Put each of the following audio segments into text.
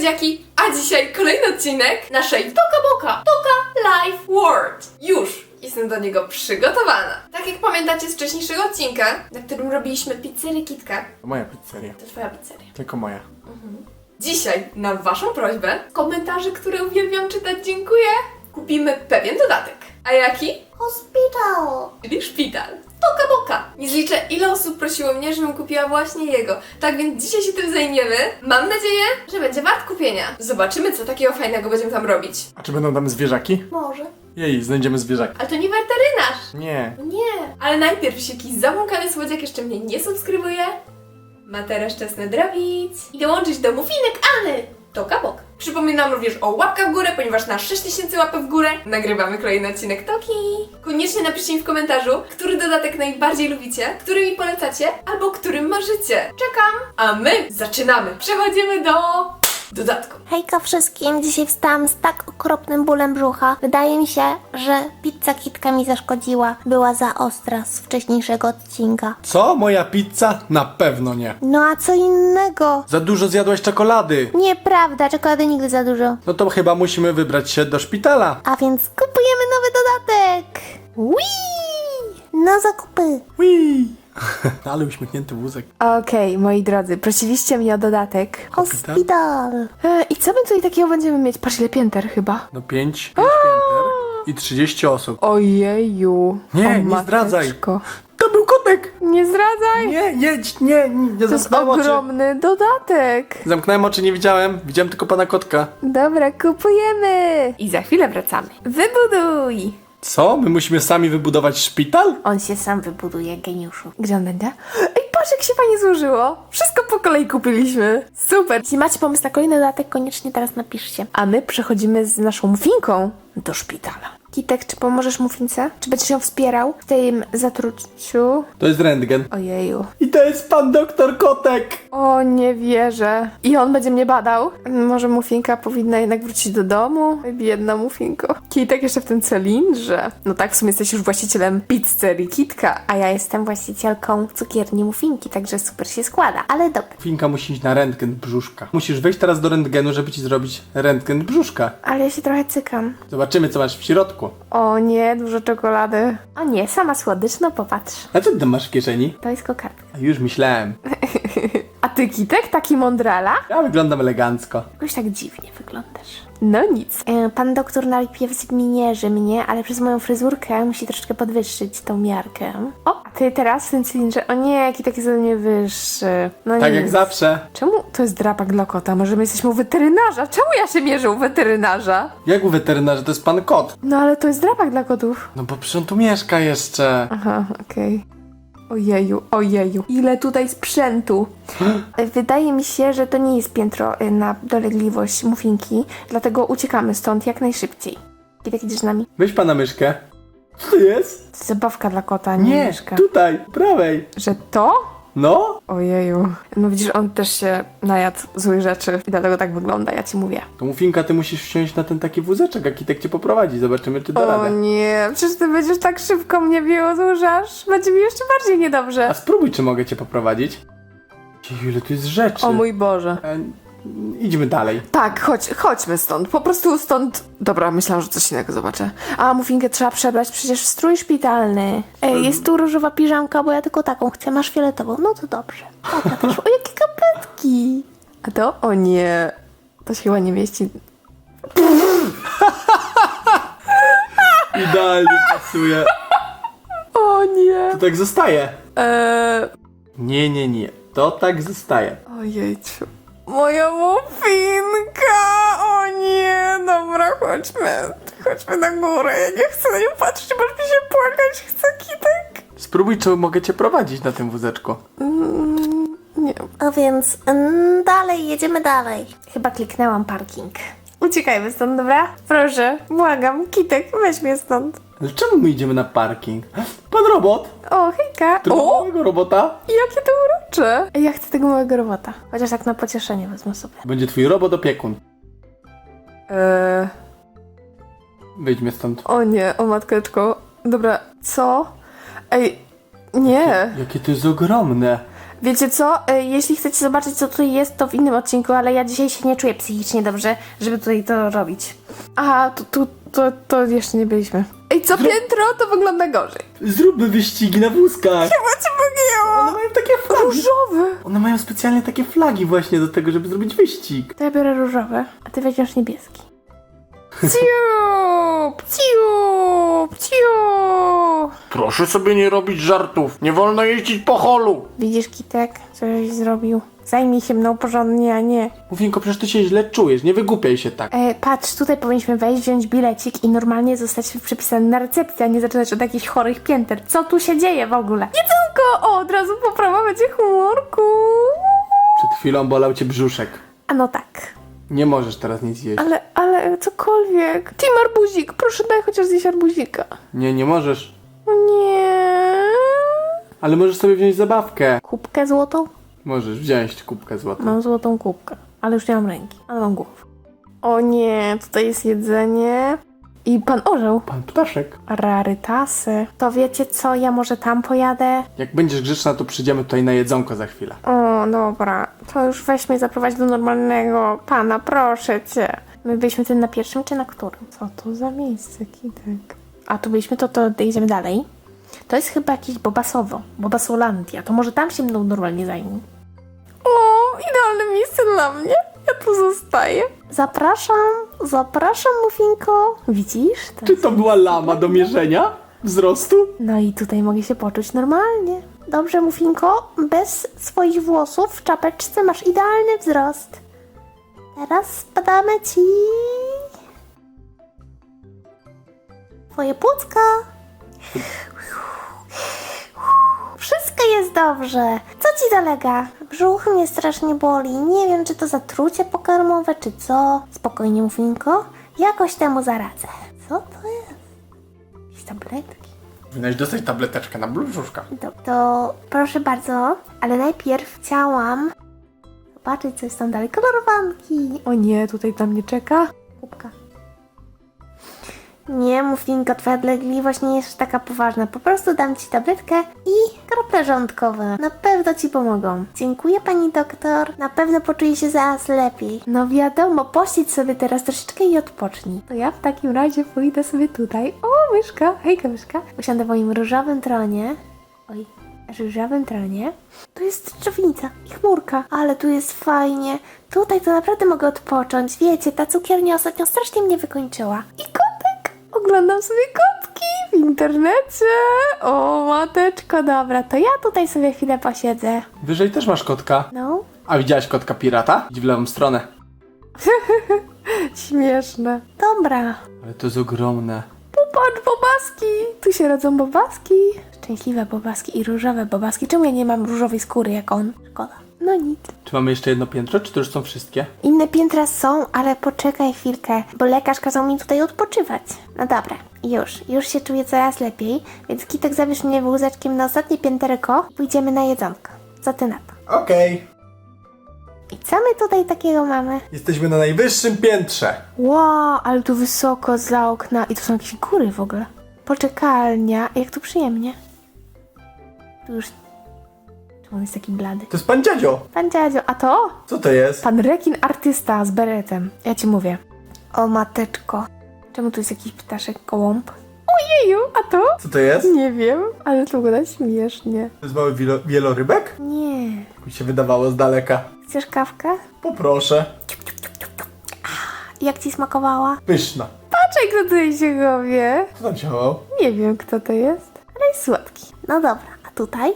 słodziaki, a dzisiaj kolejny odcinek naszej Toka Boka, Toka Life World. Już jestem do niego przygotowana. Tak jak pamiętacie z wcześniejszego odcinka, na którym robiliśmy pizzerię Kitka, To moja pizzeria. to twoja pizzeria. Tylko moja. Dzisiaj, na waszą prośbę, komentarze, które uwielbiam czytać, dziękuję, kupimy pewien dodatek. A jaki? Hospital, czyli szpital. Toka boka. Nie zliczę, ile osób prosiło mnie, żebym kupiła właśnie jego. Tak więc dzisiaj się tym zajmiemy. Mam nadzieję, że będzie wart kupienia. Zobaczymy, co takiego fajnego będziemy tam robić. A czy będą tam zwierzaki? Może. Jej, znajdziemy zwierzaki. Ale to nie weterynarz. Nie. Nie. Ale najpierw, jeśli jakiś zabłąkany słodziak jeszcze mnie nie subskrybuje, ma teraz czas nadrobić i dołączyć do mufinek Anny. Toka bok. Przypominam również o łapkach w górę, ponieważ na 6000 łapek w górę nagrywamy kolejny odcinek Toki. Koniecznie napiszcie mi w komentarzu, który dodatek najbardziej lubicie, który mi polecacie, albo którym marzycie. Czekam, a my zaczynamy. Przechodzimy do dodatku. Hejka wszystkim, dzisiaj wstałam z tak okropnym bólem brzucha. Wydaje mi się, że pizza kitka mi zaszkodziła. Była za ostra z wcześniejszego odcinka. Co? Moja pizza? Na pewno nie. No a co innego? Za dużo zjadłaś czekolady. Nieprawda, czekolady nigdy za dużo. No to chyba musimy wybrać się do szpitala. A więc kupujemy nowy dodatek! Wii! Na zakupy! Wii. Ale uśmiechnięty wózek. Okej, moi drodzy, prosiliście mnie o dodatek. Hospital! E, I co my tutaj takiego będziemy mieć? Patrz, ile pięter chyba. No pięć, pięć pięter i 30 osób. Ojeju. Nie, nie zdradzaj. mateczko. To był kotek! Nie zdradzaj! Nie, jedź, nie, nie, nie To jest zamknąłem oczy. ogromny dodatek. Zamknąłem oczy, nie widziałem. Widziałem tylko pana kotka. Dobra, kupujemy. I za chwilę wracamy. Wybuduj! Co? My musimy sami wybudować szpital? On się sam wybuduje, geniuszu. Gdzie on będzie? Ej, patrz jak się fajnie złożyło. Wszystko po kolei kupiliśmy. Super. Jeśli macie pomysł na kolejny dodatek, koniecznie teraz napiszcie. A my przechodzimy z naszą mufinką do szpitala. Kitek, czy pomożesz mufince? Czy będziesz ją wspierał w tym zatruciu? To jest rentgen. Ojeju. I to jest pan doktor kotek! O, nie wierzę. I on będzie mnie badał? Może Mufinka powinna jednak wrócić do domu? Biedna Mufinko. Kitek jeszcze w tym cylindrze. No tak, w sumie jesteś już właścicielem pizzerii Kitka. A ja jestem właścicielką cukierni Mufinki, także super się składa. Ale dobra. Finka musi iść na rentgen brzuszka. Musisz wejść teraz do rentgenu, żeby ci zrobić rentgen brzuszka. Ale ja się trochę cykam. Zobaczymy, co masz w środku. O nie, dużo czekolady. O nie, sama słodycz, no popatrz. A co ty tam masz w kieszeni? To jest kokardka. Już myślałem. A ty, Kitek, taki mądrala? Ja wyglądam elegancko. Jakoś tak dziwnie wyglądasz. No nic. E, Pan doktor najpierw zmierzy mnie, ale przez moją fryzurkę musi troszeczkę podwyższyć tą miarkę. O, ty teraz w tym cylindrze. O nie, Kitek jest ode mnie wyższy. No Tak nic. jak zawsze. Czemu to jest drapak dla kota? Może my jesteśmy u weterynarza? Czemu ja się mierzę u weterynarza? Jak u weterynarza, to jest pan kot. No ale to jest drapak dla kotów. No bo przecież on tu mieszka jeszcze. Aha, okej. Ojeju, ojeju. Ile tutaj sprzętu. Wydaje mi się, że to nie jest piętro e, na dolegliwość mufinki, Dlatego uciekamy stąd jak najszybciej. kiedy idziesz z nami. Weź pana myszkę. Co to jest? Zabawka dla kota, nie, Nie, mieszka. tutaj, prawej. Że to? No, Ojeju. No widzisz, on też się najadł złych rzeczy i dlatego tak wygląda, ja ci mówię. to Mufinka, ty musisz wsiąść na ten taki wózeczek, a Kitek cię poprowadzi. Zobaczymy, czy da O radę. nie, przecież ty będziesz tak szybko mnie wyłożasz. Będzie mi jeszcze bardziej niedobrze. A spróbuj, czy mogę cię poprowadzić. Ile tu jest rzeczy. O mój Boże. E, idźmy dalej. Tak, chodź, chodźmy stąd. Po prostu stąd. Dobra, myślałam, że coś innego zobaczę. A mufinkę trzeba przebrać przecież w strój szpitalny. Ej, jest tu różowa piżamka, bo ja tylko taką chcę, masz fioletową. No to dobrze. Taka też. O, jakie kapetki! A to? O nie. To się chyba nie mieści. Idealnie pasuje. O nie. To tak zostaje. Eee, Nie, nie, nie. To tak zostaje. ojejciu. Moja mufinka! O nie! Dobra, chodźmy. Chodźmy na górę. Ja nie chcę na nią patrzeć, bo mi się płakać chce kitek. Spróbuj, czy mogę cię prowadzić na tym wózeczku. Nie. A więc mm, dalej, jedziemy dalej. Chyba kliknęłam parking. Uciekajmy stąd, dobra? Proszę, błagam, kitek, weź mnie stąd. Ale czemu my idziemy na parking? Pan robot! O, hejka. Tylko O, małego robota. jakie to urocze. Ej, Ja chcę tego małego robota. Chociaż tak na pocieszenie wezmę sobie. Będzie twój robot opiekun. Eee, Wyjdźmy stąd. o nie, o matkeczko. Dobra, co? Ej, nie. Jakie to jest ogromne. Wiecie co? Jeśli chcecie zobaczyć, co tutaj jest, to w innym odcinku, ale ja dzisiaj się nie czuję psychicznie dobrze, żeby tutaj to robić. Aha, tu, tu to, to jeszcze nie byliśmy. Ej, co piętro, to wygląda gorzej. Zróbmy wyścigi na wózkach. Chyba cię pogięło. One mają takie flagi. Różowy. One mają specjalnie takie flagi właśnie do tego, żeby zrobić wyścig. To ja biorę różowy, a ty weźmiesz niebieski. Ciup, ciup, ciup. Proszę sobie nie robić żartów. Nie wolno jeździć po holu. Widzisz, Kitek, coś zrobił. Zajmij się mną porządnie, a nie. Mówiąko, przecież ty się źle czujesz, nie wygłupiaj się tak. E, patrz, tutaj powinniśmy wejść, wziąć bilecik i normalnie zostać przypisany na recepcję, a nie zaczynać od jakichś chorych pięter. Co tu się dzieje w ogóle? Jedzonko! O, od razu poprawa będzie humorku. Przed chwilą bolał cię brzuszek. A no tak. Nie możesz teraz nic jeść. Ale, ale cokolwiek. Team arbuzik, proszę daj chociaż zjeść arbuzika. Nie, nie możesz. O nie. Ale możesz sobie wziąć zabawkę. Kubkę złotą? Możesz wziąć kubkę złotą. Mam złotą kubkę, ale już nie mam ręki, ale mam głowę. O nie, tutaj jest jedzenie. I pan orzeł. Pan ptaszek. Rarytasy. To wiecie co, ja może tam pojadę? Jak będziesz grzeczna, to przyjdziemy tutaj na jedzonko za chwilę. O, dobra. To już weź mnie zaprowadź do normalnego pana, proszę cię. My byliśmy tym na pierwszym czy na którym? Co to za miejsce, Kitek? A tu byliśmy, to, to idziemy dalej. To jest chyba jakieś Bobasowo, Bobasolandia. To może tam się mną normalnie zajmie. O, idealne miejsce dla mnie. Ja tu zostaję. Zapraszam, zapraszam, Mufinko. Widzisz? To Czy to była lama do mierzenia wzrostu? No i tutaj mogę się poczuć normalnie. Dobrze, Mufinko, bez swoich włosów w czapeczce masz idealny wzrost. Teraz spadamy ci. Twoje płucka. Wszystko jest dobrze. Co ci dolega? Brzuch mnie strasznie boli. Nie wiem, czy to zatrucie pokarmowe, czy co. Spokojnie, Mufinko. Jakoś temu zaradzę. Co to jest? Jakieś tabletki. Powinnaś dostać tableteczkę na brzuszka. To, to proszę bardzo, ale najpierw chciałam zobaczyć, co jest tam dalej. Kolorowanki. O nie, tutaj tam mnie czeka. Kubka. Nie, Mufinko, twoja odlegliwość nie jest taka poważna. Po prostu dam ci tabletkę i krople rządkowe. Na pewno ci pomogą. Dziękuję, pani doktor. Na pewno poczuje się zaraz lepiej. No wiadomo, posiedź sobie teraz troszeczkę i odpocznij. To ja w takim razie pójdę sobie tutaj. O, myszka, hejka myszka. Usiądę w moim różowym tronie. Oj, różowym tronie. Tu jest drzewnica i chmurka, ale tu jest fajnie. Tutaj to naprawdę mogę odpocząć. Wiecie, ta cukiernia ostatnio strasznie mnie wykończyła. I kotek! Oglądam sobie kotki w internecie. O, mateczko, dobra, to ja tutaj sobie chwilę posiedzę. Wyżej też masz kotka. No, A widziałaś kotka pirata? Idź w lewą stronę. Śmieszne. dobra. Ale to jest ogromne. Popatrz, bobaski! Tu się rodzą bobaski. Szczęśliwe bobaski i różowe bobaski. Czemu ja nie mam różowej skóry jak on? Szkoda. No nic. Czy mamy jeszcze jedno piętro, czy to już są wszystkie? Inne piętra są, ale poczekaj chwilkę, bo lekarz kazał mi tutaj odpoczywać. No dobra, już, już się czuję coraz lepiej, więc Kitek zabierz mnie wózeczkiem na ostatnie pięterko, pójdziemy na jedzonko. Co ty na to? Okej. I co my tutaj takiego mamy? Jesteśmy na najwyższym piętrze. Wow, ale tu wysoko za okna. I to są jakieś góry w ogóle. Poczekalnia. Jak tu przyjemnie. Tu już... On jest taki blady? To jest pan dziadzio. Pan dziadzio, a to? Co to jest? Pan rekin artysta z beretem. Ja ci mówię. O mateczko. Czemu tu jest jakiś ptaszek gołąb? Ojeju, a to? Co to jest? Nie wiem, ale to wygląda śmiesznie. To jest mały wielo- wielorybek? Nie. Mi się wydawało z daleka. Chcesz kawkę? Poproszę. Jak ci smakowała? Pyszna. Patrz, jak to tutaj się chowie. Co tam działał? Nie wiem, kto to jest, ale jest słodki. No dobra, a tutaj?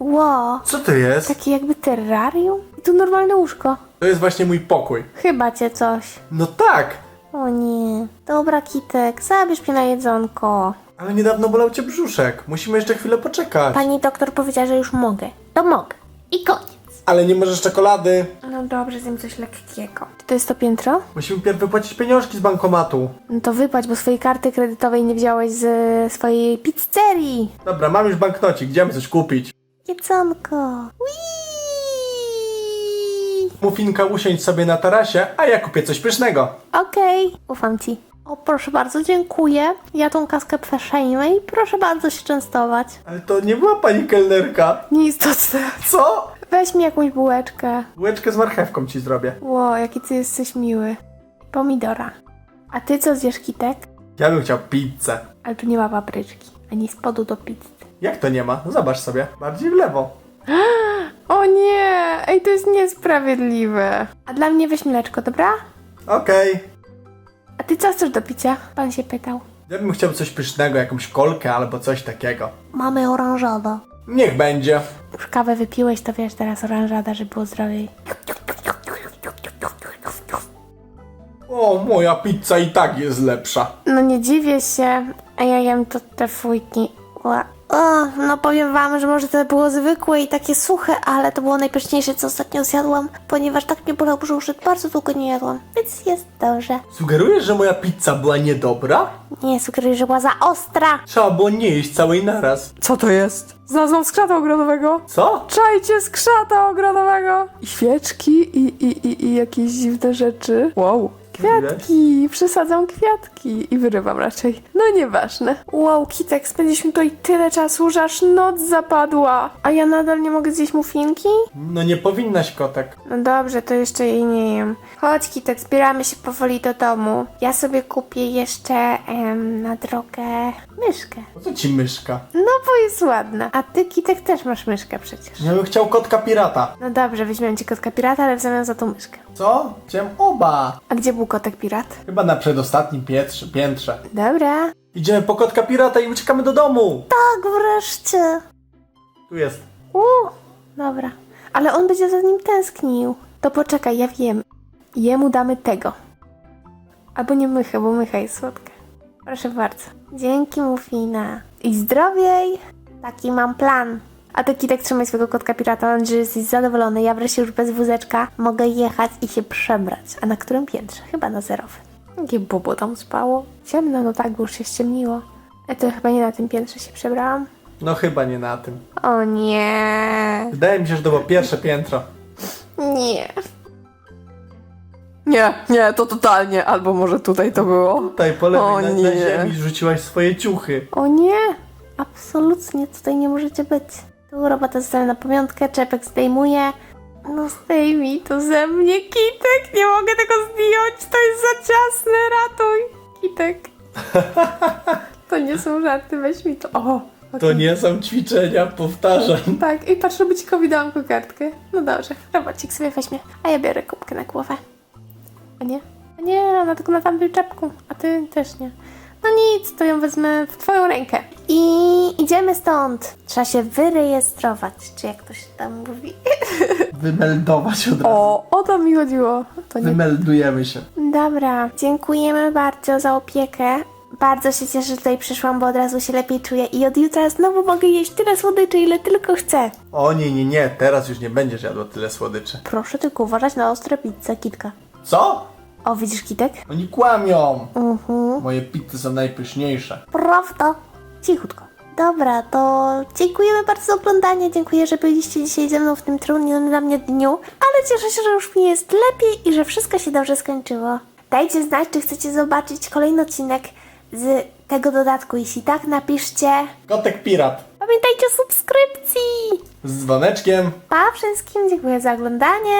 Ło, Co to jest? Takie jakby terrarium. I tu normalne łóżko. To jest właśnie mój pokój. Chyba cię coś. No tak, o nie. Dobra, Kitek, zabierz mnie na jedzonko. ale niedawno bolał cię brzuszek. Musimy jeszcze chwilę poczekać. Pani doktor powiedziała, że już mogę. To mogę. I koniec. Ale nie możesz czekolady. No dobrze, zjem coś lekkiego. Czy to jest to piętro? Musimy pierw wypłacić pieniążki z bankomatu. No to wypłać, bo swojej karty kredytowej nie wziąłeś z swojej pizzerii. Dobra, mam już banknocik, idziemy coś kupić. Jedzonko. Whee! Mufinka usiądź sobie na tarasie, a ja kupię coś pysznego. Okej, ufam ci. O, proszę bardzo, dziękuję. Ja tą kaskę przejmę i proszę bardzo się częstować. Ale to nie była pani kelnerka. Nieistotne. Co? Weź mi jakąś bułeczkę. Bułeczkę z marchewką ci zrobię. Ło, jaki ty jesteś miły. Pomidora. A ty co zjesz, Kitek? Ja bym chciał pizzę. Ale tu nie ma papryczki, ani spodu do pizzy. Jak to nie ma? Zobacz sobie. Bardziej w lewo. O nie! Ej, to jest niesprawiedliwe. A dla mnie weź mleczko, dobra? Okej. A ty co chcesz do picia? Pan się pytał. Ja bym chciał coś pysznego, jakąś kolkę albo coś takiego. Mamy oranżada. Niech będzie. Już kawę wypiłeś, to wiesz teraz oranżada, żeby było zdrowiej. O, moja pizza i tak jest lepsza. No nie dziwię się, a ja jem to te fujki. Ła. O, no powiem wam, że może to było zwykłe i takie suche, ale to było najpyszniejsze, co ostatnio zjadłam, ponieważ tak mnie bolał brzuch, że bardzo długo nie jadłam, więc jest dobrze. Sugerujesz, że moja pizza była niedobra? Nie, sugeruję, że była za ostra. Trzeba było nie jeść całej naraz. Co to jest? Znalazłam skrzata ogrodowego. Co? Czajcie skrzata ogrodowego! I świeczki i, i, i, i jakieś dziwne rzeczy. Wow. Kwiatki! Przesadzam kwiatki i wyrywam raczej. No nieważne. Wow, Kitek, spędziliśmy tutaj tyle czasu, że aż noc zapadła. A ja nadal nie mogę zjeść muffinki? No nie powinnaś, kotek. No dobrze, to jeszcze jej nie jem. Chodź, Kitek, zbieramy się powoli do domu. Ja sobie kupię jeszcze em, na drogę myszkę. Po co ci myszka? No bo jest ładna. A ty, Kitek, też masz myszkę przecież. Ja bym chciał kotka pirata. No dobrze, weźmiemy ci kotka pirata, ale w zamian za tą myszkę. Co? Chciałem oba. A gdzie był kotek pirat? Chyba na przedostatnim piętrze. piętrze. Dobra. Idziemy po kotka pirata i uciekamy do domu. Tak, wreszcie. Tu jest. Uuu, dobra. Ale on będzie za nim tęsknił. To poczekaj, ja wiem. Jemu damy tego. Albo nie mychę, bo mycha jest słodka. Proszę bardzo. Dzięki, Mufina. I zdrowiej. Taki mam plan. A ty, Kitek, trzymaj swojego kotka pirata. Mam nadzieję, że jesteś zadowolony. Ja wreszcie już bez wózeczka mogę jechać i się przebrać. A na którym piętrze? Chyba na zerowym. Jakie bobo tam spało? Ciemno, no tak, bo już się ściemniło. A to chyba nie na tym piętrze się przebrałam. No chyba nie na tym. O nie. Wydaje mi się, że to było pierwsze piętro. Nie. Nie, nie, to totalnie. Albo może tutaj to było. Tutaj po lewej O na, na nie. ziemi rzuciłaś swoje ciuchy. O nie! Absolutnie tutaj nie możecie być. Tu robota zostawiam na pamiątkę, czepek zdejmuję. No zdejmij to ze mnie, Kitek! Nie mogę tego zdjąć, to jest za ciasne, ratuj! Kitek. To nie są żarty, weź mi to. O! To nie są ćwiczenia, powtarzam. Tak, i patrz, robocikowi dałam kokardkę. No dobrze, robocik sobie weźmie, a ja biorę kubkę na głowę. A nie? A nie, ona tylko na tamtym czepku, a ty też nie. No nic, to ją wezmę w twoją rękę. I idziemy stąd. Trzeba się wyrejestrować, czy jak to się tam mówi. Wymeldować od razu. O, o to mi chodziło. To nie. Wymeldujemy się. Dobra, dziękujemy bardzo za opiekę. Bardzo się cieszę, że tutaj przyszłam, bo od razu się lepiej czuję i od jutra znowu mogę jeść tyle słodyczy, ile tylko chcę. O nie, nie, nie, teraz już nie będziesz jadła tyle słodyczy. Proszę tylko uważać na ostre pizze, Kitka. Co? O, widzisz, Kitek? Oni kłamią. Mhm. Moje pizzy są najpyszniejsze. Prawda? Cichutko. Dobra, to dziękujemy bardzo za oglądanie. Dziękuję, że byliście dzisiaj ze mną w tym trudnym dla mnie dniu. Ale cieszę się, że już mi jest lepiej i że wszystko się dobrze skończyło. Dajcie znać, czy chcecie zobaczyć kolejny odcinek z tego dodatku. Jeśli tak, napiszcie. Kotek pirat. Pamiętajcie o subskrypcji! Z dzwoneczkiem. Pa wszystkim, dziękuję za oglądanie.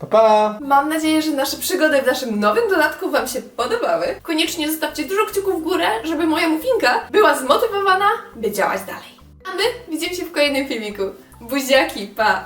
Pa, pa. Mam nadzieję, że nasze przygody w naszym nowym dodatku Wam się podobały. Koniecznie zostawcie dużo kciuków w górę, żeby moja mufinka była zmotywowana, by działać dalej. A my widzimy się w kolejnym filmiku. Buziaki, pa!